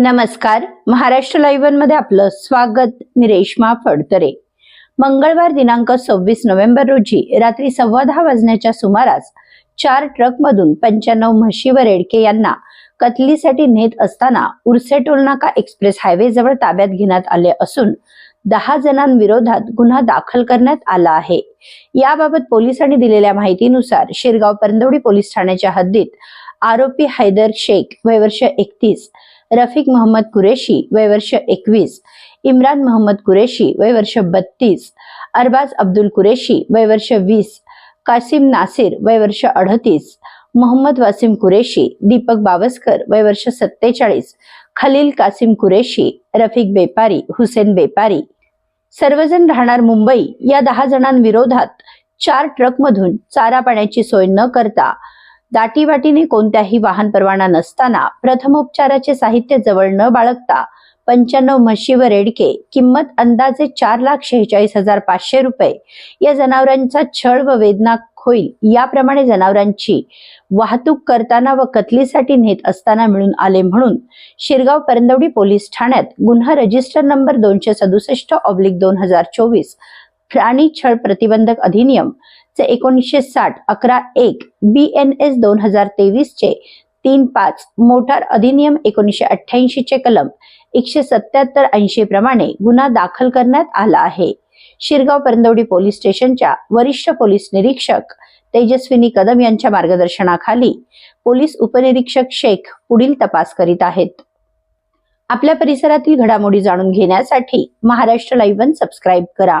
नमस्कार. महाराष्ट्र लाईव्हमध्ये आपलं स्वागत. मी रेश्मा फडतरे. मंगळवार दिनांक सव्वीस नोव्हेंबर रोजी रात्री सव्वा दहा वाजण्याच्या सुमारास चार ट्रकमधून पंच्याण्णव म्हशी व रेडके यांना कतलीसाठी नेत असताना उर्से टोलनाका एक्सप्रेस हायवे जवळ ताब्यात घेण्यात आले असून दहा जणांविरोधात गुन्हा दाखल करण्यात आला आहे. याबाबत पोलिसांनी दिलेल्या माहितीनुसार शिरगाव परंदवडी पोलीस ठाण्याच्या हद्दीत आरोपी हैदर शेख वयवर्ष एकतीस रफिक मोहम्मद कुरेशी वयवर्ष एकवीस इम्रान मोहम्मद कुरेशी वयवर्ष बत्तीस अरबाज अब्दुल कुरेशी वयवर्ष वीस कासिम नासिर वयवर्ष अडतीस मोहम्मद वासिम कुरेशी दीपक बावस्कर वयवर्ष सत्तेचाळीस खलील कासिम कुरेशी रफिक बेपारी हुसेन बेपारी. सर्वजण राहणार मुंबई. या दहा जणांविरोधात चार ट्रकमधून चारा पाण्याची सोय न करता दाटीवाटीने कोणत्याही वाहन परवाना नसताना प्रथमोपचाराचे साहित्य जवळ न बाळगता पंच्याण्णव म्हशी व रेडके किंमत अंदाजे चार लाख शेहेचाळीस हजार पाचशे रुपये. या जनावरांचा छळ व वेदना होईल याप्रमाणे जनावरांची वाहतूक करताना व कतलीसाठी नेत असताना मिळून आले म्हणून शिरगाव परंदवडी पोलीस ठाण्यात गुन्हा रजिस्टर नंबर दोनशे सदुसष्ट ऑब्लिक दोन हजार चोवीस प्राणी छळ प्रतिबंधक अधिनियम चे एकोणीसशे साठ अकरा एक बी एन एस दोन हजार तेवीस चे तीन पाच मोटार अधिनियम एकोणीसशे अठ्ठ्याऐंशी चे कलम एकशे सत्याहत्तर ऐंशी प्रमाणे गुन्हा दाखल करण्यात आला आहे. शिरगाव परंदवडी पोलीस स्टेशनच्या वरिष्ठ पोलीस निरीक्षक तेजस्विनी कदम यांच्या मार्गदर्शनाखाली पोलीस उपनिरीक्षक शेख पुढील तपास करीत आहेत. आपल्या परिसरातील घडामोडी जाणून घेण्यासाठी महाराष्ट्र लाईव्ह वन सबस्क्राईब करा.